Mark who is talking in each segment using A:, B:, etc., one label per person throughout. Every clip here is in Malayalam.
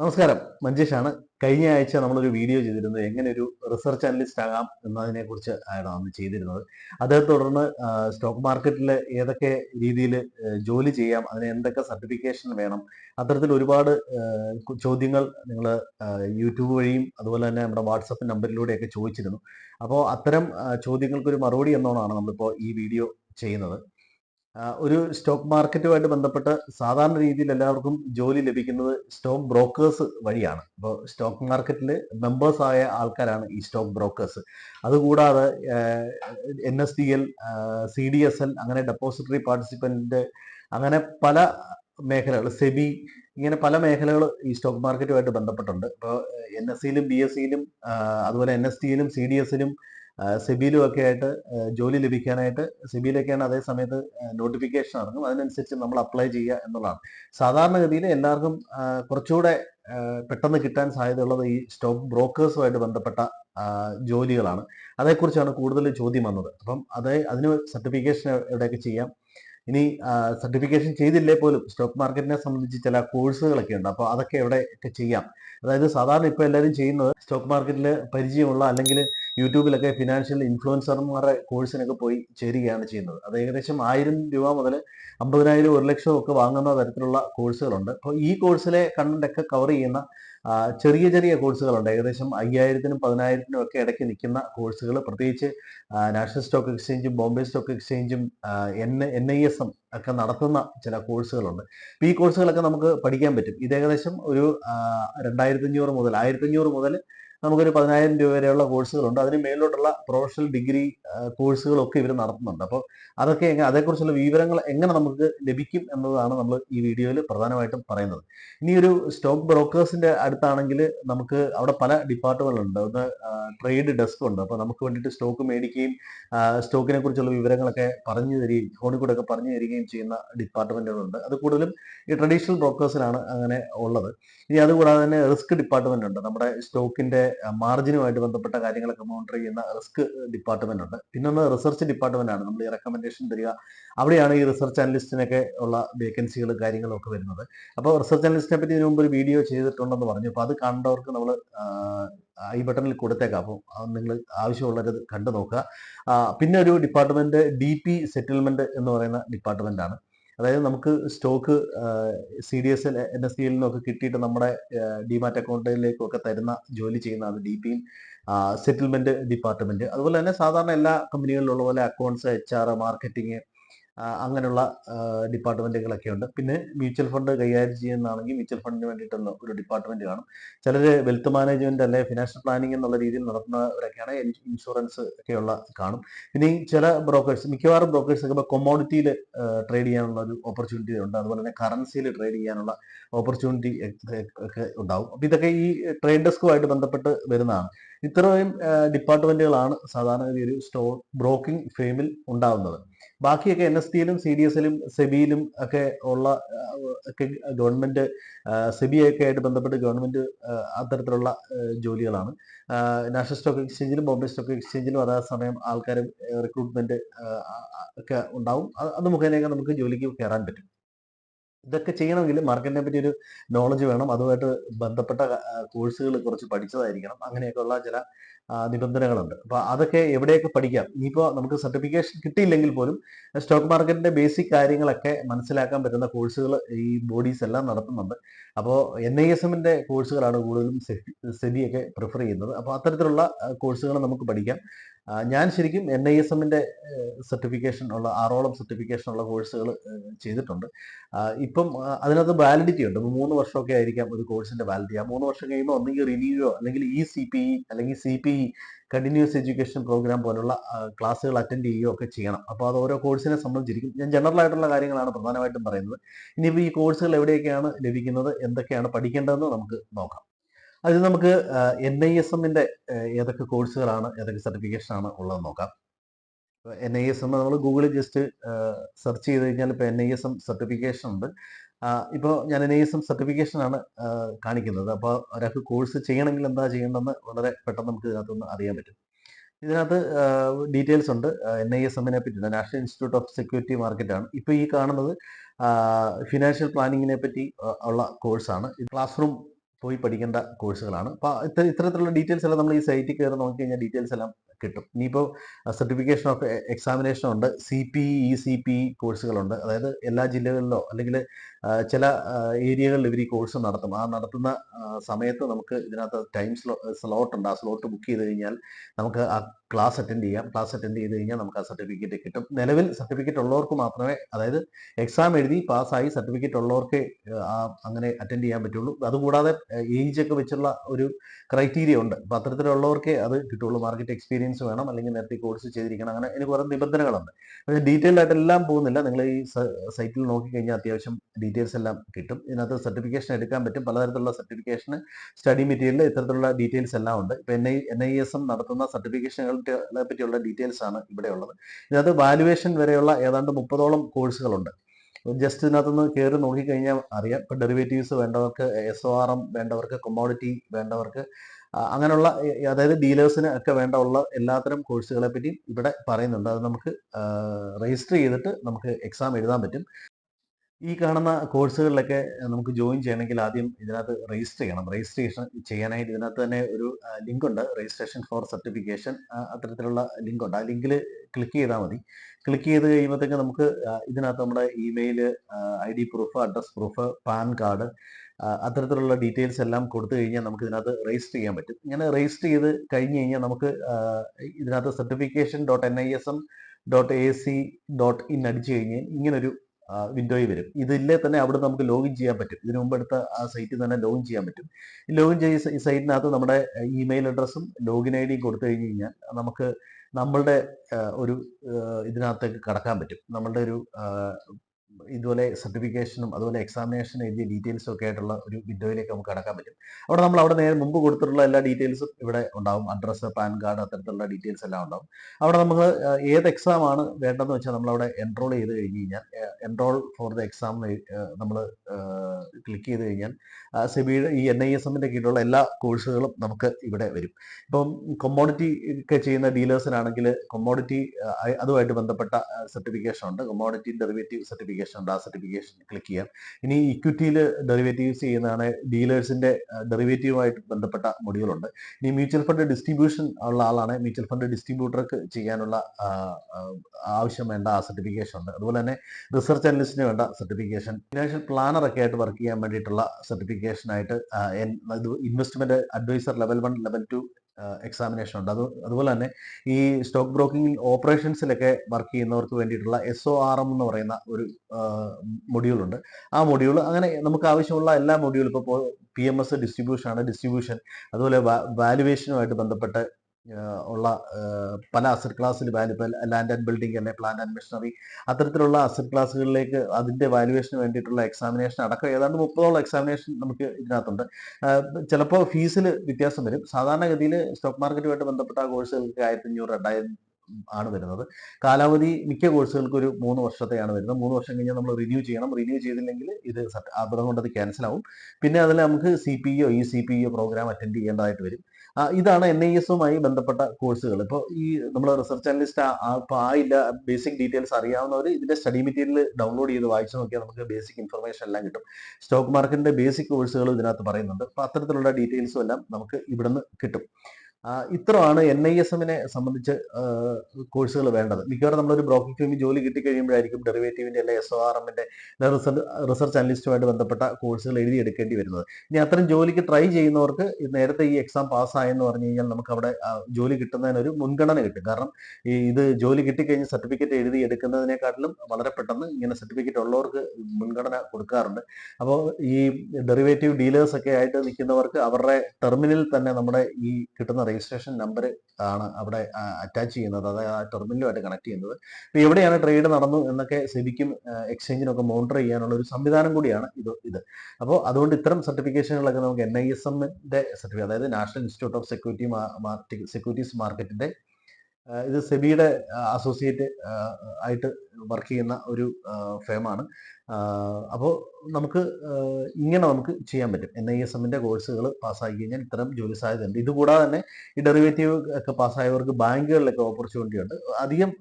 A: നമസ്കാരം. മഞ്ജേഷാണ് കഴിഞ്ഞ ആഴ്ച നമ്മളൊരു വീഡിയോ ചെയ്തിരുന്നത് എങ്ങനെ ഒരു റിസർച്ച് അനലിസ്റ്റ് ആകാം എന്നതിനെ കുറിച്ച് ആണ് അന്ന് ചെയ്തിരുന്നത്. അതേ തുടർന്ന് സ്റ്റോക്ക് മാർക്കറ്റിൽ ഏതൊക്കെ രീതിയിൽ ജോലി ചെയ്യാം അതിന് എന്തൊക്കെ സർട്ടിഫിക്കേഷൻ വേണം അത്തരത്തിൽ ഒരുപാട് ചോദ്യങ്ങൾ നിങ്ങൾ യൂട്യൂബ് വഴിയും അതുപോലെ തന്നെ നമ്മുടെ വാട്സപ്പ് നമ്പറിലൂടെയൊക്കെ ചോദിച്ചിരുന്നു. അപ്പോൾ അത്തരം ചോദ്യങ്ങൾക്കൊരു മറുപടി എന്നോണമാണ് നമ്മളിപ്പോൾ ഈ വീഡിയോ ചെയ്യുന്നത്. ഒരു സ്റ്റോക്ക് മാർക്കറ്റുമായിട്ട് ബന്ധപ്പെട്ട് സാധാരണ രീതിയിൽ എല്ലാവർക്കും ജോലി ലഭിക്കുന്നത് സ്റ്റോക്ക് ബ്രോക്കേഴ്സ് വഴിയാണ്. ഇപ്പോൾ സ്റ്റോക്ക് മാർക്കറ്റിൽ മെമ്പേഴ്സ് ആയ ആൾക്കാരാണ് ഈ സ്റ്റോക്ക് ബ്രോക്കേഴ്സ്. അതുകൂടാതെ N S D L C D S L അങ്ങനെ ഡെപ്പോസിറ്ററി പാർട്ടിസിപ്പന്റ് അങ്ങനെ പല മേഖലകൾ സെബി ഇങ്ങനെ പല മേഖലകൾ ഈ സ്റ്റോക്ക് മാർക്കറ്റുമായിട്ട് ബന്ധപ്പെട്ടുണ്ട്. ഇപ്പോൾ എൻ എസ് സിയിലും ബി എസ് സിയിലും അതുപോലെ എൻ എസ് ടിയിലും സി ഡി എസിലും സെബിയിലും ഒക്കെ ആയിട്ട് ജോലി ലഭിക്കാനായിട്ട് സെബിയിലൊക്കെയാണ് അതേ സമയത്ത് നോട്ടിഫിക്കേഷൻ ഇറങ്ങും. അതിനനുസരിച്ച് നമ്മൾ അപ്ലൈ ചെയ്യുക എന്നുള്ളതാണ്. സാധാരണഗതിയിൽ എല്ലാവർക്കും കുറച്ചുകൂടെ പെട്ടെന്ന് കിട്ടാൻ സാധ്യതയുള്ളത് ഈ സ്റ്റോക്ക് ബ്രോക്കേഴ്സുമായിട്ട് ബന്ധപ്പെട്ട ജോലികളാണ്. അതേക്കുറിച്ചാണ് കൂടുതൽ ചോദ്യം വന്നത്. അപ്പം അതേ അതിന് സർട്ടിഫിക്കേഷൻ എവിടെയൊക്കെ ചെയ്യാം? ഇനി സർട്ടിഫിക്കേഷൻ ചെയ്തില്ലേ പോലും സ്റ്റോക്ക് മാർക്കറ്റിനെ സംബന്ധിച്ച് ചില കോഴ്സുകളൊക്കെ ഉണ്ട്. അപ്പോൾ അതൊക്കെ എവിടെയൊക്കെ ചെയ്യാം? അതായത് സാധാരണ ഇപ്പോൾ എല്ലാവരും ചെയ്യുന്നത് സ്റ്റോക്ക് മാർക്കറ്റിൽ പരിചയമുള്ള അല്ലെങ്കിൽ യൂട്യൂബിലൊക്കെ ഫിനാൻഷ്യൽ ഇൻഫ്ലുവൻസർമാരുടെ കോഴ്സിനൊക്കെ പോയി ചേരുകയാണ് ചെയ്യുന്നത്. അത് ഏകദേശം ആയിരം രൂപ മുതൽ അമ്പതിനായിരം ഒരു ലക്ഷം ഒക്കെ വാങ്ങുന്ന തരത്തിലുള്ള കോഴ്സുകളുണ്ട് അപ്പോൾ ഈ കോഴ്സിലെ കണ്ടൊക്കെ കവർ ചെയ്യുന്ന ചെറിയ ചെറിയ കോഴ്സുകളുണ്ട് ഏകദേശം അയ്യായിരത്തിനും പതിനായിരത്തിനും ഒക്കെ ഇടയ്ക്ക് നിൽക്കുന്ന കോഴ്സുകൾ പ്രത്യേകിച്ച് നാഷണൽ സ്റ്റോക്ക് എക്സ്ചേഞ്ചും ബോംബെ സ്റ്റോക്ക് എക്സ്ചേഞ്ചും എൻ എൻ ഐ എസ് ഒക്കെ നടത്തുന്ന ചില കോഴ്സുകളുണ്ട് ഈ കോഴ്സുകളൊക്കെ നമുക്ക് പഠിക്കാൻ പറ്റും. ഇത് ഏകദേശം ഒരു രണ്ടായിരത്തി അഞ്ഞൂറ് മുതൽ ആയിരത്തി അഞ്ഞൂറ് മുതൽ നമുക്കൊരു പതിനായിരം രൂപ വരെയുള്ള കോഴ്സുകളുണ്ട്. അതിന് മേലോട്ടുള്ള പ്രൊഫഷണൽ ഡിഗ്രി കോഴ്സുകളൊക്കെ ഇവർ നടത്തുന്നുണ്ട്. അപ്പോൾ അതൊക്കെ എങ്ങനെ അതേക്കുറിച്ചുള്ള വിവരങ്ങൾ എങ്ങനെ നമുക്ക് ലഭിക്കും എന്നതാണ് നമ്മൾ ഈ വീഡിയോയിൽ പ്രധാനമായിട്ടും പറയുന്നത്. ഇനി ഒരു സ്റ്റോക്ക് ബ്രോക്കേഴ്സിന്റെ അടുത്താണെങ്കിൽ നമുക്ക് അവിടെ പല ഡിപ്പാർട്ട്മെന്റുകളുണ്ട് ഒന്ന് ട്രേഡ് ഡെസ്ക് ഉണ്ട്. അപ്പോൾ നമുക്ക് വേണ്ടിയിട്ട് സ്റ്റോക്ക് മേടിക്കുകയും സ്റ്റോക്കിനെ കുറിച്ചുള്ള വിവരങ്ങളൊക്കെ പറഞ്ഞു തരികയും ഫോണിൽ കൂടെ ഒക്കെ പറഞ്ഞു തരികയും ചെയ്യുന്ന ഡിപ്പാർട്ട്മെന്റുകളുണ്ട് അത് കൂടുതലും ഈ ട്രഡീഷണൽ ബ്രോക്കേഴ്സിലാണ് അങ്ങനെ ഉള്ളത്. ഇനി അതുകൂടാതെ തന്നെ റിസ്ക് ഡിപ്പാർട്ട്മെന്റ് ഉണ്ട് നമ്മുടെ സ്റ്റോക്കിന്റെ മാർജിനുമായിട്ട് ബന്ധപ്പെട്ട കാര്യങ്ങളൊക്കെ മോണിറ്റർ ചെയ്യുന്ന റിസ്ക് ഡിപ്പാർട്ട്മെന്റ് ഉണ്ട്. പിന്നെ ഒന്ന് റിസർച്ച് ഡിപ്പാർട്ട്മെന്റ് ആണ്. നമ്മൾ ഈ റെക്കമെൻഡേഷൻ തരിക. അവിടെയാണ് ഈ റിസർച്ച് അനലിസ്റ്റിനൊക്കെ ഉള്ള വേക്കൻസികൾ കാര്യങ്ങളും ഒക്കെ വരുന്നത്. അപ്പോൾ റിസർച്ച് അനലിസ്റ്റിനെ പറ്റി ഇതിനു മുമ്പ് ഒരു വീഡിയോ ചെയ്തിട്ടുണ്ടെന്ന് പറഞ്ഞു. അപ്പോൾ അത് കണ്ടവർക്ക് നമ്മൾ ഐ ബട്ടണിൽ കൊടുത്തേക്കാം. അപ്പോൾ നിങ്ങൾ ആവശ്യമുള്ളവരത് കണ്ടു നോക്കുക. പിന്നെ ഒരു ഡിപ്പാർട്ട്മെന്റ് ഡി പി സെറ്റിൽമെന്റ് എന്ന് പറയുന്ന ഡിപ്പാർട്ട്മെന്റ് ആണ്. അതായത് നമുക്ക് stock C D S N S എല്ലിൽ നിന്നൊക്കെ കിട്ടിയിട്ട് നമ്മുടെ ഡിമാറ്റ് അക്കൗണ്ടിലേക്കൊക്കെ തരുന്ന ജോലി ചെയ്യുന്നതാണ് ഡി പിയും സെറ്റിൽമെന്റ് ഡിപ്പാർട്ട്മെന്റ്. അതുപോലെ തന്നെ സാധാരണ എല്ലാ കമ്പനികളിലുള്ള പോലെ അക്കൗണ്ട്സ് എച്ച് ആർ മാർക്കറ്റിംഗ് അങ്ങനെയുള്ള ഡിപ്പാർട്ട്മെന്റുകളൊക്കെ ഉണ്ട്. പിന്നെ മ്യൂച്വൽ ഫണ്ട് കൈകാര്യം ചെയ്യുന്നതാണെങ്കിൽ മ്യൂച്വൽ ഫണ്ടിന് വേണ്ടിയിട്ടുള്ള ഒരു ഡിപ്പാർട്ട്മെന്റ് കാണും. ചിലർ വെൽത്ത് മാനേജ്മെന്റ് അല്ലെ ഫിനാൻഷ്യൽ പ്ലാനിംഗ് എന്നുള്ള രീതിയിൽ നടത്തുന്നവരൊക്കെയാണ് ഇൻഷുറൻസ് ഒക്കെയുള്ള കാണും. ഈ ചില ബ്രോക്കേഴ്സ് മിക്കവാറും ബ്രോക്കേഴ്സ് ഒക്കെ കൊമോഡിറ്റിയിൽ ട്രേഡ് ചെയ്യാനുള്ള ഒരു ഓപ്പർച്യൂണിറ്റി ഉണ്ട്. അതുപോലെ തന്നെ കറൻസിയിൽ ട്രേഡ് ചെയ്യാനുള്ള ഓപ്പർച്യൂണിറ്റി ഒക്കെ ഉണ്ടാവും. അപ്പോൾ ഇതൊക്കെ ഈ ട്രേഡ് ഡെസ്കുമായിട്ട് ബന്ധപ്പെട്ട് വരുന്നതാണ്. ഇത്രയും ഡിപ്പാർട്ട്മെന്റുകളാണ് സാധാരണ ഒരു സ്റ്റോക്ക് ബ്രോക്കിംഗ് ഫേമിൽ ഉണ്ടാവുന്നത്. ബാക്കിയൊക്കെ എൻ എസ് ടിയിലും സി ഡി എസിലും സെബിയിലും ഒക്കെ ഉള്ള ഒക്കെ ഗവൺമെന്റ് ഒക്കെ ആയിട്ട് ബന്ധപ്പെട്ട് ഗവൺമെന്റ് അത്തരത്തിലുള്ള ജോലികളാണ്. നാഷണൽ സ്റ്റോക്ക് എക്സ്ചേഞ്ചിലും ബോംബെ സ്റ്റോക്ക് എക്സ്ചേഞ്ചിലും അതേ സമയം ആൾക്കാർ റിക്രൂട്ട്മെന്റ് ഒക്കെ ഉണ്ടാവും. അത് മുഖേനയൊക്കെ നമുക്ക് ജോലിക്ക് കയറാൻ പറ്റും. ഇതൊക്കെ ചെയ്യണമെങ്കിൽ മാർക്കറ്റിനെ പറ്റി ഒരു നോളജ് വേണം. അതുമായിട്ട് ബന്ധപ്പെട്ട കോഴ്സുകൾ കുറച്ച് പഠിച്ചതായിരിക്കണം. അങ്ങനെയൊക്കെയുള്ള ചില നിബന്ധനകളുണ്ട്. അപ്പൊ അതൊക്കെ എവിടെയൊക്കെ പഠിക്കാം? ഇനിയിപ്പോൾ നമുക്ക് സർട്ടിഫിക്കേഷൻ കിട്ടിയില്ലെങ്കിൽ പോലും സ്റ്റോക്ക് മാർക്കറ്റിന്റെ ബേസിക് കാര്യങ്ങളൊക്കെ മനസ്സിലാക്കാൻ പറ്റുന്ന കോഴ്സുകൾ ഈ ബോഡീസ് എല്ലാം നടത്തുന്നുണ്ട്. അപ്പോൾ എൻ ഐ എസ് എമ്മിന്റെ കോഴ്സുകളാണ് കൂടുതലും സെബിയൊക്കെ പ്രിഫർ ചെയ്യുന്നത്. അപ്പോൾ അത്തരത്തിലുള്ള കോഴ്സുകൾ നമുക്ക് പഠിക്കാം. ഞാൻ ശരിക്കും എൻ ഐ എസ് എമ്മിന്റെ സർട്ടിഫിക്കേഷൻ ഉള്ള ആറോളം സർട്ടിഫിക്കേഷൻ ഉള്ള കോഴ്സുകൾ ചെയ്തിട്ടുണ്ട്. ഇപ്പം അതിനകത്ത് വാലിഡിറ്റി ഉണ്ട്. മൂന്ന് വർഷമൊക്കെ ആയിരിക്കാം ഒരു കോഴ്സിന്റെ വാലിഡിറ്റി ആ മൂന്ന് വർഷം കഴിയുമ്പോൾ ഒന്നെങ്കിൽ റിന്യൂവോ അല്ലെങ്കിൽ ഇ സി പി ഇ അല്ലെങ്കിൽ C P E continuous education program പോലുള്ള ക്ലാസ്സുകൾ അറ്റൻഡ് ചെയ്യുകയോ ഒക്കെ ചെയ്യണം. അപ്പോൾ അത് ഓരോ കോഴ്സിനെ സംബന്ധിച്ചിരിക്കും. ഞാൻ ജനറൽ ആയിട്ടുള്ള കാര്യങ്ങളാണ് പ്രധാനമായിട്ടും പറയുന്നത്. ഇനിയിപ്പോൾ ഈ കോഴ്സുകൾ എവിടെയൊക്കെയാണ് ലഭിക്കുന്നത്? എന്തൊക്കെയാണ് പഠിക്കേണ്ടതെന്ന് നമുക്ക് നോക്കാം. അതിൽ നമുക്ക് എൻ ഐ എസ് എമ്മിന്റെ ഏതൊക്കെ കോഴ്സുകളാണ് ഏതൊക്കെ സർട്ടിഫിക്കേഷൻ ആണ് ഉള്ളത് നോക്കാം എൻ ഐ എസ് എം നമ്മൾ ഗൂഗിളിൽ ജസ്റ്റ് സെർച്ച് ചെയ്ത് കഴിഞ്ഞാൽ ഇപ്പോൾ N I S M certification ഉണ്ട്. ഇപ്പോൾ ഞാൻ N I S M certification ആണ് കാണിക്കുന്നത്. അപ്പോൾ ഒരാൾക്ക് കോഴ്സ് ചെയ്യണമെങ്കിൽ എന്താ ചെയ്യേണ്ടതെന്ന് വളരെ പെട്ടെന്ന് നമുക്ക് ഇതിനകത്തുനിന്ന് അറിയാൻ പറ്റും. ഇതിനകത്ത് ഡീറ്റെയിൽസ് ഉണ്ട്. എൻ ഐ എസ് എമ്മിനെ പറ്റി national institute of security market ആണ് ഇപ്പോൾ ഈ കാണുന്നത് ഫിനാൻഷ്യൽ പ്ലാനിങ്ങിനെ പറ്റി ഉള്ള കോഴ്സാണ്. ക്ലാസ് റൂം പോയി പഠിക്കേണ്ട കോഴ്സുകളാണ് അപ്പോൾ ഇത്തരത്തിലുള്ള ഡീറ്റെയിൽസ് എല്ലാം നമ്മൾ ഈ സൈറ്റിൽ കയറി നോക്കി കഴിഞ്ഞാൽ ഡീറ്റെയിൽസ് എല്ലാം കിട്ടും. ഇനിയിപ്പോൾ സർട്ടിഫിക്കേഷൻ ഓഫ് എക്സാമിനേഷൻ ഉണ്ട്. C P E C P കോഴ്സുകളുണ്ട് അതായത് എല്ലാ ജില്ലകളിലോ അല്ലെങ്കിൽ ചില ഏരിയകളിൽ ഇവർ ഈ കോഴ്സ് നടത്തും. ആ നടത്തുന്ന സമയത്ത് നമുക്ക് ഇതിനകത്ത് ടൈം സ്ലോ സ്ലോട്ട് ഉണ്ട്. ആ സ്ലോട്ട് ബുക്ക് ചെയ്ത് കഴിഞ്ഞാൽ നമുക്ക് ആ ക്ലാസ് അറ്റൻഡ് ചെയ്യാം. ക്ലാസ് അറ്റൻഡ് ചെയ്ത് കഴിഞ്ഞാൽ നമുക്ക് ആ സർട്ടിഫിക്കറ്റ് കിട്ടും. നിലവിൽ സർട്ടിഫിക്കറ്റ് ഉള്ളവർക്ക് മാത്രമേ അതായത് എക്സാം എഴുതി പാസ്സായി സർട്ടിഫിക്കറ്റ് ഉള്ളവർക്ക് അങ്ങനെ അറ്റൻഡ് ചെയ്യാൻ പറ്റുള്ളൂ. അതുകൂടാതെ ഏജ് ഒക്കെ വെച്ചുള്ള ഒരു ക്രൈറ്റീരിയ ഉണ്ട്. അപ്പോൾ അത്തരത്തിലുള്ളവർക്കേ അത് കിട്ടുള്ളൂ. മാർക്കറ്റ് എക്സ്പീരിയൻസ് വേണം അല്ലെങ്കിൽ നേരത്തെ കോഴ്സ് ചെയ്തിരിക്കണം അങ്ങനെ എനിക്ക് കുറേ നിബന്ധനകളുണ്ട്. പക്ഷേ ഡീറ്റെയിൽ ആയിട്ട് എല്ലാം പോകുന്നില്ല. നിങ്ങൾ ഈ സൈറ്റിൽ നോക്കിക്കഴിഞ്ഞാൽ അത്യാവശ്യം ഡീറ്റെയിൽസ് എല്ലാം കിട്ടും. ഇതിനകത്ത് സർട്ടിഫിക്കേഷൻ എടുക്കാൻ പറ്റും. പലതരത്തിലുള്ള സർട്ടിഫിക്കേഷൻ സ്റ്റഡി മെറ്റീരിയൽ ഇത്തരത്തിലുള്ള ഡീറ്റെയിൽസ് എല്ലാം ഉണ്ട്. ഇപ്പം N I N I S M നടത്തുന്ന സർട്ടിഫിക്കേഷനുകളെ പറ്റിയുള്ള ഡീറ്റെയിൽസ് ആണ് ഇവിടെ ഉള്ളത്. ഇതിനകത്ത് വാലുവേഷൻ വരെയുള്ള ഏതാണ്ട് മുപ്പതോളം കോഴ്സുകളുണ്ട് ജസ്റ്റ് ഇതിനകത്തുനിന്ന് കയറി നോക്കിക്കഴിഞ്ഞാൽ അറിയാം. ഇപ്പം ഡെറിവേറ്റീവ്സ് വേണ്ടവർക്ക് എസ് ഒ ആർ എം വേണ്ടവർക്ക് കൊമോഡിറ്റി വേണ്ടവർക്ക് അങ്ങനെയുള്ള അതായത് ഡീലേഴ്സിന് ഒക്കെ വേണ്ട ഉള്ള എല്ലാത്തരം കോഴ്സുകളെ പറ്റി ഇവിടെ പറയുന്നുണ്ട്. അത് നമുക്ക് രജിസ്റ്റർ ചെയ്തിട്ട് നമുക്ക് എക്സാം എഴുതാൻ പറ്റും. ഈ കാണുന്ന കോഴ്സുകളിലൊക്കെ നമുക്ക് ജോയിൻ ചെയ്യണമെങ്കിൽ ആദ്യം ഇതിനകത്ത് രജിസ്റ്റർ ചെയ്യണം. രജിസ്ട്രേഷൻ ചെയ്യാനായിട്ട് ഇതിനകത്ത് തന്നെ ഒരു ലിങ്ക് ഉണ്ട്. രജിസ്ട്രേഷൻ ഫോർ സർട്ടിഫിക്കേഷൻ അത്തരത്തിലുള്ള ലിങ്ക് ഉണ്ട്. ആ ലിങ്കിൽ ക്ലിക്ക് ചെയ്താൽ മതി. ക്ലിക്ക് ചെയ്ത് കഴിയുമ്പോഴത്തേക്ക് നമുക്ക് ഇതിനകത്ത് നമ്മുടെ email I D proof address proof PAN card അത്തരത്തിലുള്ള ഡീറ്റെയിൽസ് എല്ലാം കൊടുത്തു കഴിഞ്ഞാൽ നമുക്ക് ഇതിനകത്ത് രജിസ്റ്റർ ചെയ്യാൻ പറ്റും. ഇങ്ങനെ രജിസ്റ്റർ ചെയ്ത് കഴിഞ്ഞ് കഴിഞ്ഞാൽ നമുക്ക് ഇതിനകത്ത് certification dot N I S M dot A C dot in അടിച്ചു കഴിഞ്ഞാൽ ഇങ്ങനൊരു വിൻഡോയിൽ വരും. ഇതില്ലേ തന്നെ അവിടെ നമുക്ക് ലോഗിൻ ചെയ്യാൻ പറ്റും. ഇതിനു മുമ്പ് എടുത്ത ആ സൈറ്റിൽ തന്നെ ലോഗിൻ ചെയ്യാൻ പറ്റും. ലോഗിൻ ചെയ്ത് ഈ സൈറ്റിനകത്ത് നമ്മുടെ ഇമെയിൽ അഡ്രസ്സും ലോഗിൻ ഐ ഡിയും കൊടുത്തു കഴിഞ്ഞ് കഴിഞ്ഞാൽ നമുക്ക് നമ്മളുടെ ഒരു ഇതിനകത്തേക്ക് കടക്കാൻ പറ്റും. നമ്മളുടെ ഒരു ഇതുപോലെ സർട്ടിഫിക്കേഷനും അതുപോലെ എക്സാമിനേഷൻ എഴുതിയ ഡീറ്റെയിൽസും ഒക്കെ ആയിട്ടുള്ള ഒരു വിൻഡോയിലേക്ക് നമുക്ക് കടക്കാൻ പറ്റും. അവിടെ നമ്മൾ അവിടെ നേരെ മുമ്പ് കൊടുത്തിട്ടുള്ള എല്ലാ ഡീറ്റെയിൽസും ഇവിടെ ഉണ്ടാവും. അഡ്രസ്സ് പാൻ കാർഡ് അത്തരത്തിലുള്ള ഡീറ്റെയിൽസ് എല്ലാം ഉണ്ടാവും. അവിടെ നമുക്ക് ഏത് എക്സാം ആണ് വേണ്ടതെന്ന് വെച്ചാൽ നമ്മൾ അവിടെ എൻറോൾ ചെയ്ത് കഴിഞ്ഞ് കഴിഞ്ഞാൽ എൻറോൾ ഫോർ ദ എക്സാം നമ്മൾ ക്ലിക്ക് ചെയ്ത് കഴിഞ്ഞാൽ സെബിയുടെ ഈ എൻ ഐ എസ് എമ്മിന്റെ കീഴിലുള്ള എല്ലാ കോഴ്സുകളും നമുക്ക് ഇവിടെ വരും. ഇപ്പം കൊമോഡിറ്റി ഒക്കെ ചെയ്യുന്ന ഡീലേഴ്സിനാണെങ്കിൽ കൊമോഡിറ്റി അതുമായിട്ട് ബന്ധപ്പെട്ട സർട്ടിഫിക്കേഷൻ ഉണ്ട്. കൊമോഡിറ്റി ഡെറിവേറ്റീവ് സർട്ടിഫിക്കേഷൻ ഉണ്ട്. ആ സർട്ടിഫിക്കേഷൻ ക്ലിക്ക് ചെയ്യാം. ഇനി ഇക്വിറ്റിയിൽ ഡെറിവേറ്റീവ്സ് ചെയ്യുന്നതാണ് ഡീലേഴ്സിന്റെ ഡെറിവേറ്റീവുമായിട്ട് ബന്ധപ്പെട്ട മൊഡ്യൂളുണ്ട് ഇനി മ്യൂച്വൽ ഫണ്ട് ഡിസ്ട്രിബ്യൂഷൻ ഉള്ള ആളാണ്. മ്യൂച്വൽ ഫണ്ട് ഡിസ്ട്രിബ്യൂട്ടർക്ക് ചെയ്യാനുള്ള ആവശ്യം വേണ്ട ആ സർട്ടിഫിക്കേഷൻ ഉണ്ട്. അതുപോലെ തന്നെ റിസർച്ച് അനലിസ്റ്റിന് വേണ്ട സർട്ടിഫിക്കേഷൻ ഫിനാൻഷ്യൽ പ്ലാനർ ഒക്കെ ആയിട്ട് വർക്ക് ചെയ്യാൻ വേണ്ടിയിട്ടുള്ള സർട്ടിഫിക്കേഷൻ ഇത് investment adviser level one level two examination ഉണ്ട്. അത് അതുപോലെ തന്നെ ഈ സ്റ്റോക്ക് ബ്രോക്കിംഗ് ഓപ്പറേഷൻസിലൊക്കെ വർക്ക് ചെയ്യുന്നവർക്ക് വേണ്ടിയിട്ടുള്ള എസ് ഒ ആർ എം എന്ന് പറയുന്ന ഒരു മൊഡ്യൂൾ ഉണ്ട് ആ മൊഡ്യൂൾ അങ്ങനെ നമുക്ക് ആവശ്യമുള്ള എല്ലാ മൊഡ്യൂളും ഇപ്പോൾ പി എം എസ് ഡിസ്ട്രിബ്യൂഷൻ ആണ് ഡിസ്ട്രിബ്യൂഷൻ അതുപോലെ വാലുവേഷനുമായിട്ട് ബന്ധപ്പെട്ട് ഉള്ള പല അസറ്റ് ക്ലാസ്സിൽ വാല്യൂ ലാൻഡ് ആൻഡ് ബിൽഡിംഗ് അല്ലെ പ്ലാന്റ് ആൻഡ് മെഷീനറി അത്തരത്തിലുള്ള അസറ്റ് ക്ലാസ്സുകളിലേക്ക് അതിന്റെ വാല്യുവേഷന് വേണ്ടിയിട്ടുള്ള എക്സാമിനേഷൻ അടക്കം ഏതാണ്ട് മുപ്പതോളം എക്സാമിനേഷൻ നമുക്ക് ഇതിനകത്തുണ്ട്. ചിലപ്പോൾ ഫീസിൽ വ്യത്യാസം വരും. സാധാരണഗതിയിൽ സ്റ്റോക്ക് മാർക്കറ്റുമായിട്ട് ബന്ധപ്പെട്ട കോഴ്സുകൾക്ക് ആയിരത്തി അഞ്ഞൂറ് രണ്ടായിരം ആണ് വരുന്നത്. കാലാവധി മിക്ക കോഴ്സുകൾക്ക് ഒരു മൂന്ന് വർഷത്തെയാണ് വരുന്നത്. മൂന്ന് വർഷം കഴിഞ്ഞാൽ നമ്മൾ റിന്യൂ ചെയ്യണം. റിന്യൂ ചെയ്തില്ലെങ്കിൽ ഇത് അതുകൊണ്ട് കൊണ്ട് അത് ക്യാൻസൽ ആവും. പിന്നെ അതിൽ നമുക്ക് C P O E C P O programme attend ചെയ്യേണ്ടതായിട്ട് വരും. ഇതാണ് എൻ ഐ എസുമായി ബന്ധപ്പെട്ട കോഴ്സുകൾ ഇപ്പോൾ ഈ നമ്മൾ റിസർച്ച് അനലിസ്റ്റ് ഇപ്പോൾ ആയില്ല ബേസിക് ഡീറ്റെയിൽസ് അറിയാവുന്നവർ ഇതിന്റെ സ്റ്റഡി മെറ്റീരിയൽ ഡൗൺലോഡ് ചെയ്ത് വായിച്ചു നോക്കിയാൽ നമുക്ക് ബേസിക് ഇൻഫർമേഷൻ എല്ലാം കിട്ടും. സ്റ്റോക്ക് മാർക്കറ്റിന്റെ ബേസിക് കോഴ്സുകൾ ഇതിനകത്ത് പറയുന്നുണ്ട്. അപ്പോൾ അത്തരത്തിലുള്ള ഡീറ്റെയിൽസും എല്ലാം നമുക്ക് ഇവിടുന്ന് കിട്ടും. ഇത്രയാണ് എൻ ഐ എസ് എമ്മിനെ സംബന്ധിച്ച് കോഴ്സുകൾ വേണ്ടത്. മിക്കവാറും നമ്മളൊരു ബ്രോക്കിംഗ് ഫീമിൽ ജോലി കിട്ടിക്കഴിയുമ്പോഴായിരിക്കും ഡെറിവേറ്റീവിന്റെ അല്ലെ എസ് ഒ ആർ എമ്മിന്റെ റിസർച്ച് അനലിസ്റ്റുമായിട്ട് ബന്ധപ്പെട്ട കോഴ്സുകൾ എഴുതിയെടുക്കേണ്ടി വരുന്നത്. ഇനി അത്തരം ജോലിക്ക് ട്രൈ ചെയ്യുന്നവർക്ക് നേരത്തെ ഈ എക്സാം പാസ്സായെന്ന് പറഞ്ഞു കഴിഞ്ഞാൽ നമുക്ക് അവിടെ ജോലി കിട്ടുന്നതിനൊരു മുൻഗണന കിട്ടും. കാരണം ഈ ഇത് ജോലി കിട്ടിക്കഴിഞ്ഞ് സർട്ടിഫിക്കറ്റ് എഴുതി എടുക്കുന്നതിനെക്കാട്ടിലും വളരെ പെട്ടെന്ന് ഇങ്ങനെ സർട്ടിഫിക്കറ്റ് ഉള്ളവർക്ക് മുൻഗണന കൊടുക്കാറുണ്ട്. അപ്പോൾ ഈ ഡെറിവേറ്റീവ് ഡീലേഴ്സ് ഒക്കെ ആയിട്ട് നിൽക്കുന്നവർക്ക് അവരുടെ ടെർമിനൽ തന്നെ നമ്മുടെ ഈ കിട്ടുന്ന രജിസ്ട്രേഷൻ നമ്പർ ആണ് അവിടെ അറ്റാച്ച് ചെയ്യുന്നത്. അതായത് ആ ടെർമിനലുമായിട്ട് കണക്ട് ചെയ്യുന്നത്. അപ്പോൾ എവിടെയാണ് ട്രേഡ് നടന്നു എന്നൊക്കെ സെബിക്കും എക്സ്ചേഞ്ചിനും ഒക്കെ മോണിറ്റർ ചെയ്യാനുള്ള ഒരു സംവിധാനം കൂടിയാണ് ഇത് ഇത്. അപ്പോൾ അതുകൊണ്ട് ഇത്തരം സർട്ടിഫിക്കേഷനുകളൊക്കെ നമുക്ക് എൻ ഐ എസ് എമ്മിന്റെ സർട്ടിഫിക്കറ്റ് അതായത് national institute of security securities മാർക്കറ്റിന്റെ ഇത് സെബിയുടെ അസോസിയേറ്റ് ആയിട്ട് വർക്ക് ചെയ്യുന്ന ഒരു ഫേമാണ് അപ്പോൾ നമുക്ക് ഇങ്ങനെ നമുക്ക് ചെയ്യാൻ പറ്റും. എൻ ഐ എസ് എമ്മിന്റെ കോഴ്സുകൾ പാസ്സാക്കി കഴിഞ്ഞാൽ ഇത്തരം ജോലി സാധ്യതയുണ്ട്. ഇതുകൂടാതെ തന്നെ ഈ ഡെറിവേറ്റീവ് ഒക്കെ പാസ്സായവർക്ക് ബാങ്കുകളിലൊക്കെ ഓപ്പർച്യൂണിറ്റി ഉണ്ട്. അധികം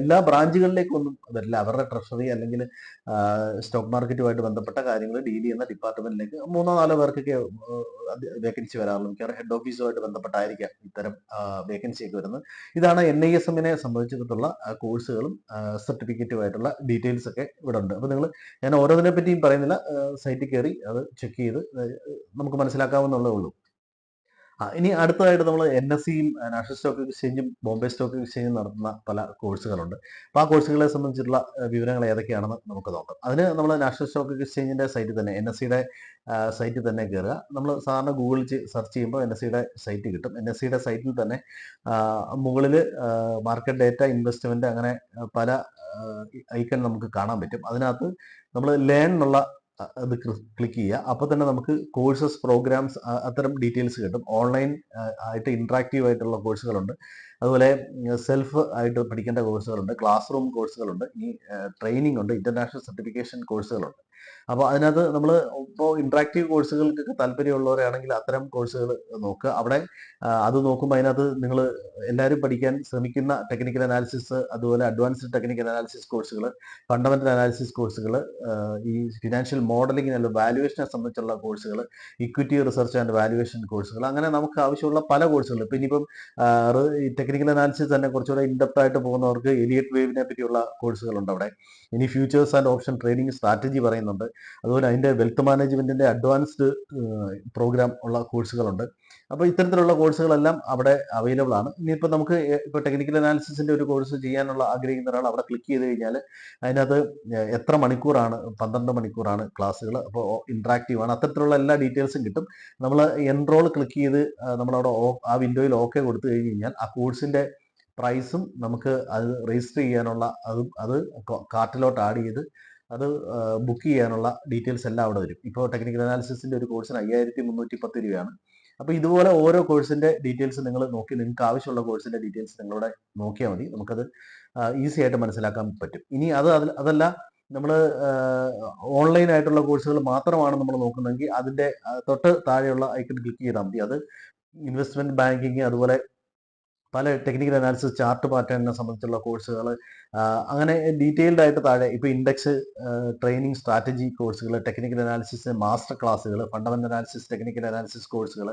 A: എല്ലാ ബ്രാഞ്ചുകളിലേക്കൊന്നും വരില്ല അവരുടെ ട്രഷറി അല്ലെങ്കിൽ സ്റ്റോക്ക് മാർക്കറ്റുമായിട്ട് ബന്ധപ്പെട്ട കാര്യങ്ങൾ ഡീൽ ചെയ്യുന്ന ഡിപ്പാർട്ട്മെന്റിലേക്ക് മൂന്നോ നാലോ പേർക്കൊക്കെ വേക്കൻസി വരാറുള്ളൂ മിക്കവാറും ഹെഡ് ഓഫീസുമായിട്ട് ബന്ധപ്പെട്ടായിരിക്കാം ഇത്തരം വേക്കൻസി ഒക്കെ വരുന്നത്. ഇതാണ് എൻ ഐ എസ് എമ്മിനെ സംബന്ധിച്ചിടത്തുള്ള കോഴ്സുകളും സർട്ടിഫിക്കറ്റുമായിട്ടുള്ള ഡീറ്റെയിൽസ് ഒക്കെ ഇവിടെ ഉണ്ട്. അപ്പോൾ നിങ്ങൾ ഞാൻ ഓരോന്നിനെ പറ്റിയും പറയുന്നില്ല. സൈറ്റിൽ കയറി അത് ചെക്ക് ചെയ്ത് നമുക്ക് മനസ്സിലാക്കാവുന്നുള്ളേ ഉള്ളൂ. ഇനി അടുത്തതായിട്ട് നമ്മൾ എൻ എസ് സിയും നാഷണൽ സ്റ്റോക്ക് എക്സ്ചേഞ്ചും ബോംബെ സ്റ്റോക്ക് എക്സ്ചേഞ്ചും നടത്തുന്ന പല കോഴ്സുകളുണ്ട് അപ്പോൾ ആ കോഴ്സുകളെ സംബന്ധിച്ചിട്ടുള്ള വിവരങ്ങൾ ഏതൊക്കെയാണെന്ന് നമുക്ക് നോക്കാം. അതിന് നമ്മൾ നാഷണൽ സ്റ്റോക്ക് എക്സ്ചേഞ്ചിന്റെ സൈറ്റിൽ തന്നെ എൻ എസ് സിയുടെ സൈറ്റിൽ തന്നെ കയറുക നമ്മൾ സാധാരണ ഗൂഗിളിൽ സെർച്ച് ചെയ്യുമ്പോൾ എൻ എസ് സിയുടെ സൈറ്റ് കിട്ടും. എൻ എസ് സിയുടെ സൈറ്റിൽ തന്നെ മുകളിൽ മാർക്കറ്റ് ഡേറ്റ ഇൻവെസ്റ്റ്മെന്റ് അങ്ങനെ പല ഐക്കൺ നമുക്ക് കാണാൻ പറ്റും. അതിനകത്ത് നമ്മൾ ലേൺ എന്നുള്ള അത് ക്ലിക്ക് ചെയ്യുക. അപ്പോൾ തന്നെ നമുക്ക് കോഴ്സസ് പ്രോഗ്രാംസ് അത്തരം ഡീറ്റെയിൽസ് കിട്ടും. ഓൺലൈൻ ആയിട്ട് ഇൻട്രാക്റ്റീവ് ആയിട്ടുള്ള കോഴ്സുകളുണ്ട്. അതുപോലെ സെൽഫ് ആയിട്ട് പഠിക്കേണ്ട കോഴ്സുകളുണ്ട്. ക്ലാസ് റൂം കോഴ്സുകളുണ്ട്. ഈ ട്രെയിനിങ് ഉണ്ട്. ഇന്റർനാഷണൽ സർട്ടിഫിക്കേഷൻ കോഴ്സുകളുണ്ട്. അപ്പോൾ അതിനകത്ത് നമ്മൾ ഇപ്പോൾ ഇന്ററാക്റ്റീവ് കോഴ്സുകൾക്കൊക്കെ താല്പര്യമുള്ളവരാണെങ്കിൽ അത്തരം കോഴ്സുകൾ നോക്കുക. അവിടെ അത് നോക്കുമ്പോൾ അതിനകത്ത് നിങ്ങൾ എല്ലാവരും പഠിക്കാൻ ശ്രമിക്കുന്ന ടെക്നിക്കൽ അനാലിസിസ് അതുപോലെ അഡ്വാൻസ്ഡ് ടെക്നിക്കൽ അനാലിസിസ് കോഴ്സുകൾ ഫണ്ടമെന്റൽ അനാലിസിസ് കോഴ്സുകൾ ഈ ഫിനാൻഷ്യൽ മോഡലിംഗ് അല്ലെങ്കിൽ വാല്യുവേഷനെ സംബന്ധിച്ചുള്ള കോഴ്സുകൾ ഇക്വിറ്റി റിസർച്ച് ആൻഡ് വാല്യുവേഷൻ കോഴ്സുകൾ അങ്ങനെ നമുക്ക് ആവശ്യമുള്ള പല കോഴ്സുകൾ ഇപ്പം ഇനിയിപ്പം ടെക്നിക്കൽ അനാലിസിസ് തന്നെ കുറച്ചുകൂടെ ഇൻഡെപ്റ്റ് ആയിട്ട് പോകുന്നവർക്ക് എലിയറ്റ് വേവിനെ പറ്റിയുള്ള കോഴ്സുകളുണ്ട് അവിടെ. ഇനി futures and option trading strategy പറയുന്നുണ്ട് അതുപോലെ അതിന്റെ വെൽത്ത് മാനേജ്മെന്റിന്റെ അഡ്വാൻസ്ഡ് പ്രോഗ്രാം ഉള്ള കോഴ്സുകളുണ്ട് അപ്പോൾ ഇത്തരത്തിലുള്ള കോഴ്സുകളെല്ലാം അവിടെ അവൈലബിൾ ആണ്. ഇനിയിപ്പോൾ നമുക്ക് ഇപ്പോൾ ടെക്നിക്കൽ അനാലിസിസിന്റെ ഒരു കോഴ്സ് ചെയ്യാനുള്ള ആഗ്രഹിക്കുന്ന ഒരാൾ അവിടെ ക്ലിക്ക് ചെയ്ത് കഴിഞ്ഞാൽ അതിനകത്ത് എത്ര മണിക്കൂറാണ് പന്ത്രണ്ട് മണിക്കൂറാണ് ക്ലാസ്സുകൾ. അപ്പോൾ ഇൻട്രാക്റ്റീവ് ആണ്. അത്തരത്തിലുള്ള എല്ലാ ഡീറ്റെയിൽസും കിട്ടും. നമ്മൾ എൻറോൾ ക്ലിക്ക് ചെയ്ത് നമ്മളവിടെ ആ വിൻഡോയിൽ ഓക്കെ കൊടുത്തു കഴിഞ്ഞ് കഴിഞ്ഞാൽ ആ കോഴ്സിന്റെ പ്രൈസും നമുക്ക് അത് രജിസ്റ്റർ ചെയ്യാനുള്ള അതും അത് കാർട്ടിലോട്ട് ആഡ് ചെയ്ത് അത് ബുക്ക് ചെയ്യാനുള്ള ഡീറ്റെയിൽസ് എല്ലാം അവിടെ വരും. ഇപ്പോൾ ടെക്നിക്കൽ അനാലിസിസിന്റെ ഒരു കോഴ്സിന് അയ്യായിരത്തി മുന്നൂറ്റി പത്ത് രൂപയാണ്. അപ്പോൾ ഇതുപോലെ ഓരോ കോഴ്സിന്റെ ഡീറ്റെയിൽസ് നിങ്ങൾ നോക്കി നിങ്ങൾക്ക് ആവശ്യമുള്ള കോഴ്സിന്റെ ഡീറ്റെയിൽസ് നിങ്ങളോട് നോക്കിയാൽ മതി. നമുക്കത് ഈസി ആയിട്ട് മനസ്സിലാക്കാൻ പറ്റും. ഇനി അത് അതല്ല നമ്മൾ ഓൺലൈൻ ആയിട്ടുള്ള കോഴ്സുകൾ മാത്രമാണ് നമ്മൾ നോക്കുന്നതെങ്കിൽ അതിന്റെ തൊട്ട് താഴെയുള്ള ഐക്കൺ ക്ലിക്ക് ചെയ്താൽ മതി. അത് ഇൻവെസ്റ്റ്മെന്റ് ബാങ്കിങ് അതുപോലെ പല ടെക്നിക്കൽ അനാലിസിസ് ചാർട്ട് പാറ്റേണിനെ സംബന്ധിച്ചുള്ള കോഴ്സുകൾ അങ്ങനെ ഡീറ്റെയിൽഡ് ആയിട്ട് താഴെ ഇപ്പോൾ ഇൻഡെക്സ് ട്രെയിനിങ് സ്ട്രാറ്റജി കോഴ്സുകൾ ടെക്നിക്കൽ അനാലിസിസ് മാസ്റ്റർ ക്ലാസ്സുകൾ ഫണ്ടമെന്റൽ അനാലിസിസ് ടെക്നിക്കൽ അനാലിസിസ് കോഴ്സുകൾ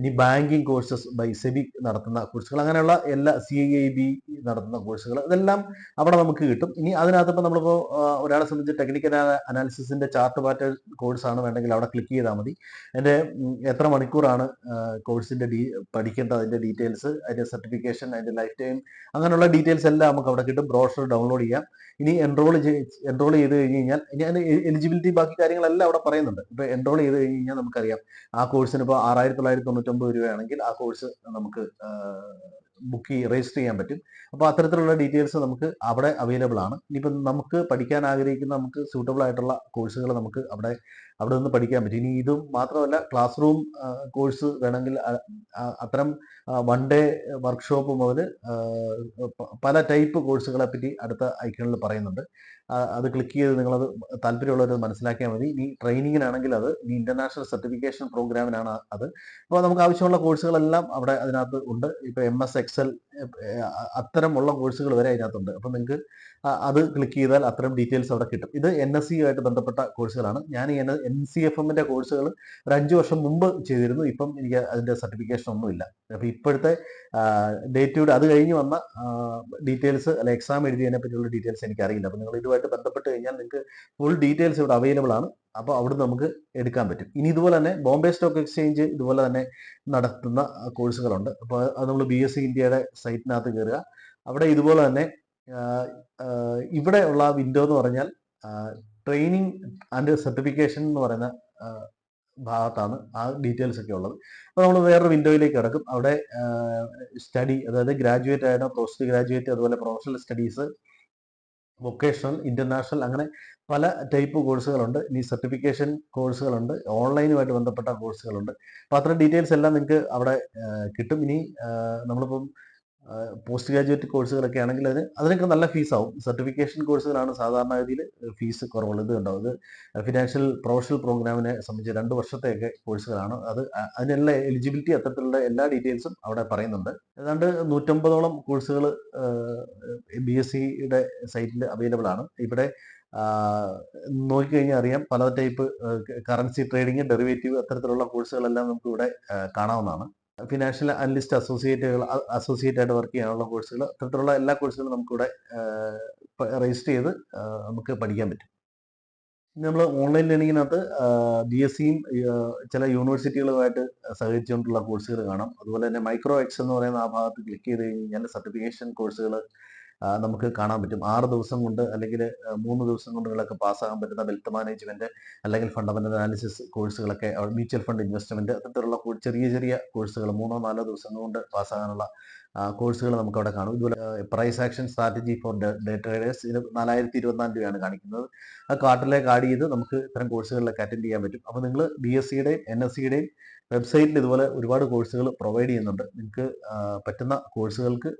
A: ഇനി ബാങ്കിങ് കോഴ്സസ് ബൈ സെബി നടത്തുന്ന കോഴ്സുകൾ അങ്ങനെയുള്ള എല്ലാ സി ഐ ബി നടത്തുന്ന കോഴ്സുകൾ ഇതെല്ലാം അവിടെ നമുക്ക് കിട്ടും. ഇനി അതിനകത്ത് ഇപ്പോൾ നമ്മളിപ്പോൾ ഒരാളെ സംബന്ധിച്ച് ടെക്നിക്കൽ അനാലിസിസിന്റെ ചാർട്ട് പാറ്റേൺ കോഴ്സാണ് വേണ്ടെങ്കിൽ അവിടെ ക്ലിക്ക് ചെയ്താൽ മതി. എന്റെ എത്ര മണിക്കൂറാണ് കോഴ്സിന്റെ ഡീ പഠിക്കേണ്ടത് അതിന്റെ ഡീറ്റെയിൽസ് അതിന്റെ സർട്ടിഫിക്കേഷൻ അതിന്റെ ലൈഫ് ടൈം അങ്ങനെയുള്ള ഡീറ്റെയിൽസ് എല്ലാം നമുക്ക് അവിടെ കിട്ടും. ബ്രോഷർ ഡൗൺലോഡ് ചെയ്യാം. ഇനി എൻറോൾ എൻറോൾ ചെയ്ത് കഴിഞ്ഞ് കഴിഞ്ഞാൽ അതിന് എലിജിബിലിറ്റി ബാക്കി കാര്യങ്ങളെല്ലാം അവിടെ പറയുന്നുണ്ട്. ഇപ്പൊ എൻറോൾ ചെയ്ത് കഴിഞ്ഞ് കഴിഞ്ഞാൽ നമുക്കറിയാം ആ കോഴ്സിന് ഇപ്പോൾ ആറായിരത്തി തൊള്ളായിരത്തി തൊണ്ണൂറ്റൊമ്പത് രൂപയാണെങ്കിൽ ആ കോഴ്സ് നമുക്ക് ബുക്ക് രജിസ്റ്റർ ചെയ്യാൻ പറ്റും. അപ്പോൾ അത്തരത്തിലുള്ള ഡീറ്റെയിൽസ് നമുക്ക് അവിടെ അവൈലബിൾ ആണ്. ഇനിയിപ്പം നമുക്ക് പഠിക്കാൻ ആഗ്രഹിക്കുന്ന നമുക്ക് സ്യൂട്ടബിൾ ആയിട്ടുള്ള കോഴ്സുകൾ നമുക്ക് അവിടെ അവിടെ നിന്ന് പഠിക്കാൻ പറ്റും. ഇനി ഇതും മാത്രമല്ല ക്ലാസ് റൂം കോഴ്സ് വേണമെങ്കിൽ അത്തരം വൺ ഡേ വർക്ക്ഷോപ്പ് മുതൽ പല ടൈപ്പ് കോഴ്സുകളെ പറ്റി അടുത്ത ഐക്കണിൽ പറയുന്നുണ്ട്. അത് ക്ലിക്ക് ചെയ്ത് നിങ്ങളത് താല്പര്യമുള്ളവർ മനസ്സിലാക്കിയാൽ മതി. ഇനി ട്രെയിനിങ്ങിനാണെങ്കിൽ അത് ഇനി ഇന്റർനാഷണൽ സർട്ടിഫിക്കേഷൻ പ്രോഗ്രാമിനാണ് അത്. അപ്പോൾ നമുക്ക് ആവശ്യമുള്ള കോഴ്സുകളെല്ലാം അവിടെ അതിനകത്ത് ഉണ്ട്. ഇപ്പോൾ എം എസ് എക്സൽ അത്തരമുള്ള കോഴ്സുകൾ വരെ അതിനകത്തുണ്ട്. അപ്പം നിങ്ങൾക്ക് അത് ക്ലിക്ക് ചെയ്താൽ അത്തരം ഡീറ്റെയിൽസ് അവിടെ കിട്ടും. ഇത് എൻ എസ് സിയുമായിട്ട് ബന്ധപ്പെട്ട കോഴ്സുകളാണ് ഞാൻ ഈ എൻ സി എഫ് എമ്മിന്റെ കോഴ്സുകൾ ഒരു അഞ്ച് വർഷം മുമ്പ് ചെയ്തിരുന്നു. ഇപ്പം എനിക്ക് അതിന്റെ സർട്ടിഫിക്കേഷൻ ഒന്നുമില്ല. അപ്പോൾ ഇപ്പോഴത്തെ ഡേറ്റ് അത് കഴിഞ്ഞ് വന്ന ഡീറ്റെയിൽസ് അല്ലെ എക്സാം എഴുതിയതിനെ പറ്റിയുള്ള ഡീറ്റെയിൽസ് എനിക്കറിയില്ല. അറിയില്ല അപ്പൊ നിങ്ങൾ ഇതുമായിട്ട് ബന്ധപ്പെട്ട് കഴിഞ്ഞാൽ നിങ്ങൾക്ക് ഫുൾ ഡീറ്റെയിൽസ് ഇവിടെ അവൈലബിൾ ആണ്. അപ്പോൾ അവിടുന്ന് നമുക്ക് എടുക്കാൻ പറ്റും. ഇനി ഇതുപോലെ തന്നെ ബോംബെ സ്റ്റോക്ക് എക്സ്ചേഞ്ച് ഇതുപോലെ തന്നെ നടത്തുന്ന കോഴ്സുകളുണ്ട്. അപ്പോൾ അത് നമ്മൾ ബി എസ് സി ഇന്ത്യയുടെ സൈറ്റിനകത്ത് കയറുക അവിടെ ഇതുപോലെ തന്നെ ഇവിടെ ഉള്ള വിൻഡോ എന്ന് പറഞ്ഞാൽ ട്രെയിനിങ് ആൻഡ് സർട്ടിഫിക്കേഷൻ എന്ന് പറയുന്ന ഭാഗത്താണ് ആ ഡീറ്റെയിൽസ് ഒക്കെ ഉള്ളത്. അപ്പോൾ നമ്മൾ വേറൊരു വിൻഡോയിലേക്ക് കിടക്കും. അവിടെ സ്റ്റഡി അതായത് ഗ്രാജുവേറ്റ് ആയതോ പോസ്റ്റ് ഗ്രാജുവേറ്റ് അതുപോലെ പ്രൊഫഷണൽ സ്റ്റഡീസ് വൊക്കേഷണൽ ഇന്റർനാഷണൽ അങ്ങനെ പല ടൈപ്പ് കോഴ്സുകളുണ്ട്. ഇനി സർട്ടിഫിക്കേഷൻ കോഴ്സുകളുണ്ട്. ഓൺലൈനുമായിട്ട് ബന്ധപ്പെട്ട കോഴ്സുകളുണ്ട്. അപ്പോൾ അത്തരം ഡീറ്റെയിൽസ് എല്ലാം നിങ്ങൾക്ക് അവിടെ കിട്ടും. ഇനി നമ്മളിപ്പം പോസ്റ്റ് ഗ്രാജുവേറ്റ് കോഴ്സുകളൊക്കെ ആണെങ്കിൽ അതിന് അതിനൊക്കെ നല്ല ഫീസാവും. സർട്ടിഫിക്കേഷൻ കോഴ്സുകളാണ് സാധാരണ സാധാരണഗതിയിൽ ഫീസ് കുറവുള്ളത് ഉണ്ടാവും. ഇത് ഫിനാൻഷ്യൽ പ്രൊഫഷണൽ പ്രോഗ്രാമിനെ സംബന്ധിച്ച് രണ്ട് വർഷത്തെയൊക്കെ കോഴ്സുകളാണ്. അത് അതിനുള്ള എലിജിബിലിറ്റി അത്തരത്തിലുള്ള എല്ലാ ഡീറ്റെയിൽസും അവിടെ പറയുന്നുണ്ട്. ഏതാണ്ട് നൂറ്റമ്പതോളം കോഴ്സുകൾ ബി എസ് സിയുടെ സൈറ്റിൽ അവൈലബിൾ ആണ്. ഇവിടെ നോക്കിക്കഴിഞ്ഞാൽ അറിയാം പല ടൈപ്പ് കറൻസി ട്രേഡിംഗ് ഡെറിവേറ്റീവ് അത്തരത്തിലുള്ള കോഴ്സുകളെല്ലാം നമുക്ക് ഇവിടെ കാണാവുന്നതാണ്. ഫിനാൻഷ്യൽ അനലിസ്റ്റ് അസോസിയേറ്റുകൾ അസോസിയേറ്റ് ആയിട്ട് വർക്ക് ചെയ്യാനുള്ള കോഴ്സുകൾ അത്തരത്തിലുള്ള എല്ലാ കോഴ്സുകളും നമുക്കിവിടെ രജിസ്റ്റർ ചെയ്ത് നമുക്ക് പഠിക്കാൻ പറ്റും. നമ്മൾ ഓൺലൈൻ ലേണിങ്ങിനകത്ത് ബി എസ് സിയും ചില യൂണിവേഴ്സിറ്റികളുമായിട്ട് സഹകരിച്ചുകൊണ്ടുള്ള കോഴ്സുകൾ കാണാം. അതുപോലെ തന്നെ മൈക്രോ എക്സ് എന്ന് പറയുന്ന ആ ഭാഗത്ത് ക്ലിക്ക് ചെയ്ത് കഴിഞ്ഞാൽ സർട്ടിഫിക്കേഷൻ കോഴ്സുകൾ നമുക്ക് കാണാൻ പറ്റും. ആറ് ദിവസം കൊണ്ട് അല്ലെങ്കിൽ മൂന്ന് ദിവസം കൊണ്ട് നിങ്ങളൊക്കെ പാസ്സാകാൻ പറ്റുന്ന വെൽത്ത് മാനേജ്മെന്റ് അല്ലെങ്കിൽ ഫണ്ടമെന്റൽ അനാലിസിസ് കോഴ്സുകളൊക്കെ മ്യൂച്വൽ ഫണ്ട് ഇൻവെസ്റ്റ്മെന്റ് അത്തരത്തിലുള്ള ചെറിയ ചെറിയ കോഴ്സുകൾ മൂന്നോ നാലോ ദിവസം കൊണ്ട് പാസ്സാകാനുള്ള കോഴ്സുകൾ നമുക്ക് അവിടെ കാണും. ഇതുപോലെ price action strategy for day traders ഇത് നാലായിരത്തി ഇരുപത്തിനാല് രൂപയാണ് കാണിക്കുന്നത്. ആ കാർട്ടിലേക്ക് ആഡ് ചെയ്ത് നമുക്ക് ഇത്തരം കോഴ്സുകളിലൊക്കെ അറ്റൻഡ് ചെയ്യാൻ പറ്റും. അപ്പോൾ നിങ്ങൾ ബി എസ് സിയുടെയും എൻ എസ് സിയുടെയും വെബ്സൈറ്റിൽ ഇതുപോലെ ഒരുപാട് കോഴ്സുകൾ പ്രൊവൈഡ് ചെയ്യുന്നുണ്ട്. നിങ്ങൾക്ക് പറ്റുന്ന കോഴ്സുകൾക്ക്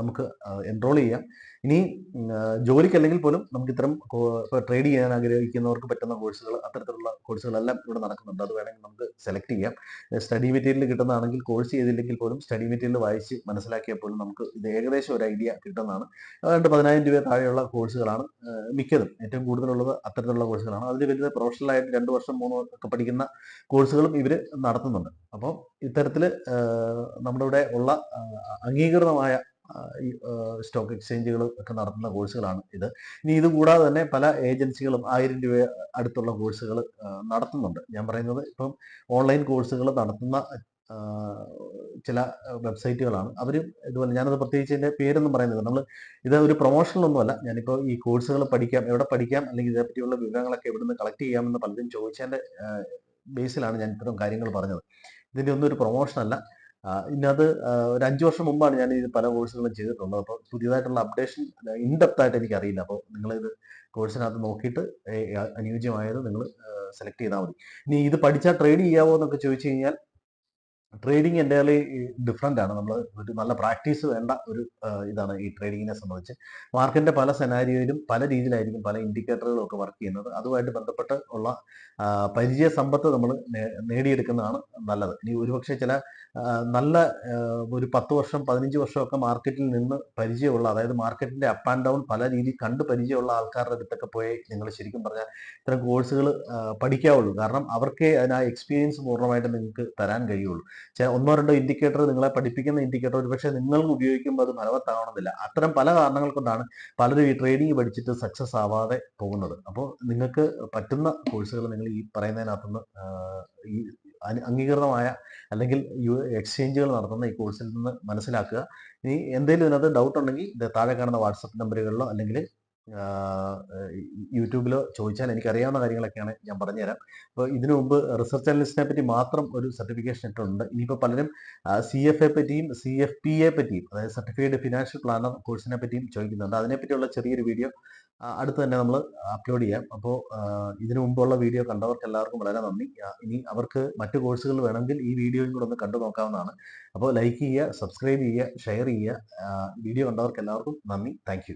A: നമുക്ക് എൻറോൾ ചെയ്യാം. ഇനി ജോലിക്കല്ലെങ്കിൽ പോലും നമുക്ക് ഇത്തരം ട്രേഡ് ചെയ്യാൻ ആഗ്രഹിക്കുന്നവർക്ക് പറ്റുന്ന കോഴ്സുകൾ അത്തരത്തിലുള്ള കോഴ്സുകളെല്ലാം ഇവിടെ നടക്കുന്നുണ്ട്. അത് വേണമെങ്കിൽ നമുക്ക് സെലക്ട് ചെയ്യാം. സ്റ്റഡി മെറ്റീരിയൽ കിട്ടുന്നതാണെങ്കിൽ കോഴ്സ് ചെയ്തില്ലെങ്കിൽ പോലും സ്റ്റഡി മെറ്റീരിയൽ വായിച്ച് മനസ്സിലാക്കിയാൽ പോലും നമുക്ക് ഇത് ഏകദേശം ഒരു ഐഡിയ കിട്ടുന്നതാണ്. അതുകൊണ്ട് പതിനായിരം രൂപ താഴെയുള്ള കോഴ്സുകളാണ് മിക്കതും. ഏറ്റവും കൂടുതലുള്ളത് അത്തരത്തിലുള്ള കോഴ്സുകളാണ് അതിൽ പ്രൊഫഷണൽ ആയിട്ട് രണ്ട് വർഷം മൂന്ന് ഒക്കെ പഠിക്കുന്ന കോഴ്സുകളും ഇവർ നടത്തുന്നുണ്ട്. അപ്പോൾ ഇത്തരത്തിൽ നമ്മുടെ ഇവിടെ ഉള്ള അംഗീകൃതമായ സ്റ്റോക്ക് എക്സ്ചേഞ്ചുകൾ ഒക്കെ നടത്തുന്ന കോഴ്സുകളാണ് ഇത്. ഇനി ഇത് കൂടാതെ തന്നെ പല ഏജൻസികളും ആയിരം രൂപ അടുത്തുള്ള കോഴ്സുകൾ നടത്തുന്നുണ്ട്. ഞാൻ പറയുന്നത് ഇപ്പം ഓൺലൈൻ കോഴ്സുകൾ നടത്തുന്ന ചില വെബ്സൈറ്റുകളാണ് അവർ ഇതുപോലെ ഞാനത് പ്രത്യേകിച്ച് എന്റെ പേരൊന്നും പറയുന്നത് നമ്മൾ ഇത് ഒരു പ്രൊമോഷനിലൊന്നുമല്ല ഞാനിപ്പോൾ ഈ കോഴ്സുകൾ പഠിക്കാം എവിടെ പഠിക്കാം അല്ലെങ്കിൽ ഇതേപ്പറ്റിയുള്ള വിവരങ്ങളൊക്കെ എവിടുന്ന് കളക്ട് ചെയ്യാമെന്ന് പലരും ചോദിച്ചതിന്റെ ബേസിലാണ് ഞാൻ ഇത്തരം കാര്യങ്ങൾ പറഞ്ഞത്. ഇതിന്റെ ഒന്നും ഒരു ആ, ഇതിനകത്ത് ഒരു അഞ്ച് വർഷം മുമ്പാണ് ഞാൻ ഇത് പല കോഴ്സുകളും ചെയ്തിട്ടുള്ളത്. അപ്പോൾ പുതിയതായിട്ടുള്ള അപ്ഡേഷൻ ഇൻഡെപ്ത് ആയിട്ട് എനിക്ക് അറിയില്ല അപ്പോൾ നിങ്ങൾ ഇത് കോഴ്സിനകത്ത് നോക്കിയിട്ട് അനുയോജ്യമായത് നിങ്ങൾ സെലക്ട് ചെയ്താൽ മതി. ഇനി ഇത് പഠിച്ചാൽ ട്രേഡ് ചെയ്യാവോ എന്നൊക്കെ ചോദിച്ചു കഴിഞ്ഞാൽ ട്രേഡിംഗ് എന്റയർലി ഡിഫറെന്റ് ആണ്. നമ്മൾ ഒരു നല്ല പ്രാക്ടീസ് വേണ്ട ഒരു ഇതാണ് ഈ ട്രേഡിങ്ങിനെ സംബന്ധിച്ച്. മാർക്കറ്റിന്റെ പല സെനാരിയോയിലും പല രീതിയിലായിരിക്കും പല ഇൻഡിക്കേറ്ററുകളൊക്കെ വർക്ക് ചെയ്യുന്നത്. അതുമായിട്ട് ബന്ധപ്പെട്ട് ഉള്ള പരിചയ സമ്പത്ത് നമ്മൾ നേടിയെടുക്കുന്നതാണ് നല്ലത്. ഇനി ഒരുപക്ഷെ ചില നല്ല ഒരു പത്ത് വർഷം പതിനഞ്ച് വർഷമൊക്കെ മാർക്കറ്റിൽ നിന്ന് പരിചയമുള്ള അതായത് മാർക്കറ്റിന്റെ അപ്പ് ആൻഡ് ഡൗൺ പല രീതിയിൽ കണ്ട് പരിചയമുള്ള ആൾക്കാരുടെ അടുത്തൊക്കെ പോയി നിങ്ങൾ ശരിക്കും പറഞ്ഞാൽ ഇത്തരം കോഴ്സുകൾ പഠിക്കാവുള്ളൂ. കാരണം അവർക്കേ അതിന് ആ എക്സ്പീരിയൻസ് പൂർണമായിട്ട് നിങ്ങൾക്ക് തരാൻ കഴിയുള്ളൂ. ഒന്നോ രണ്ടോ ഇൻഡിക്കേറ്റർ നിങ്ങളെ പഠിപ്പിക്കുന്ന ഇൻഡിക്കേറ്റർ ഒരുപക്ഷെ നിങ്ങൾക്ക് ഉപയോഗിക്കുമ്പോൾ അത് ഫലവത്താവണമെന്നില്ല. അത്തരം പല കാരണങ്ങൾ കൊണ്ടാണ് പലരും ഈ ട്രേഡിംഗ് പഠിച്ചിട്ട് സക്സസ് ആവാതെ പോകുന്നത്. അപ്പോൾ നിങ്ങൾക്ക് പറ്റുന്ന കോഴ്സുകൾ നിങ്ങൾ ഈ പറയുന്നതിനകത്തുനിന്ന് ഈ അംഗീകൃതമായ അല്ലെങ്കിൽ എക്സ്ചേഞ്ചുകൾ നടത്തുന്ന ഈ കോഴ്സിൽ നിന്ന് മനസ്സിലാക്കുക. ഇനി എന്തെങ്കിലും ഇതിനകത്ത് ഡൗട്ട് ഉണ്ടെങ്കിൽ താഴെ കാണുന്ന വാട്സപ്പ് നമ്പറുകളിലോ അല്ലെങ്കിൽ യൂട്യൂബിലോ ചോദിച്ചാൽ എനിക്കറിയാവുന്ന കാര്യങ്ങളൊക്കെയാണ് ഞാൻ പറഞ്ഞുതരാം. അപ്പോൾ ഇതിനു മുമ്പ് റിസർച്ച് അനലിസ്റ്റിനെ പറ്റി മാത്രം ഒരു സർട്ടിഫിക്കേഷൻ ഇട്ടുണ്ട് ഇനിയിപ്പോൾ പലരും സി എഫ് എ പറ്റിയും സി എഫ് പി എ പറ്റിയും അതായത് സർട്ടിഫൈഡ് ഫിനാൻഷ്യൽ പ്ലാനർ കോഴ്സിനെ പറ്റിയും ചോദിക്കുന്നുണ്ട്. അതിനെപ്പറ്റിയുള്ള ചെറിയൊരു വീഡിയോ അടുത്ത് തന്നെ നമ്മൾ അപ്ലോഡ് ചെയ്യാം. അപ്പോൾ ഇതിനു മുമ്പുള്ള വീഡിയോ കണ്ടവർക്ക് എല്ലാവർക്കും വളരെ നന്ദി. ഇനി അവർക്ക് മറ്റു കോഴ്സുകൾ വേണമെങ്കിൽ ഈ വീഡിയോയും കൂടെ ഒന്ന് കണ്ടു നോക്കാവുന്നതാണ്. അപ്പോൾ ലൈക്ക് ചെയ്യുക സബ്സ്ക്രൈബ് ചെയ്യുക ഷെയർ ചെയ്യുക. വീഡിയോ കണ്ടവർക്ക് എല്ലാവർക്കും നന്ദി. താങ്ക്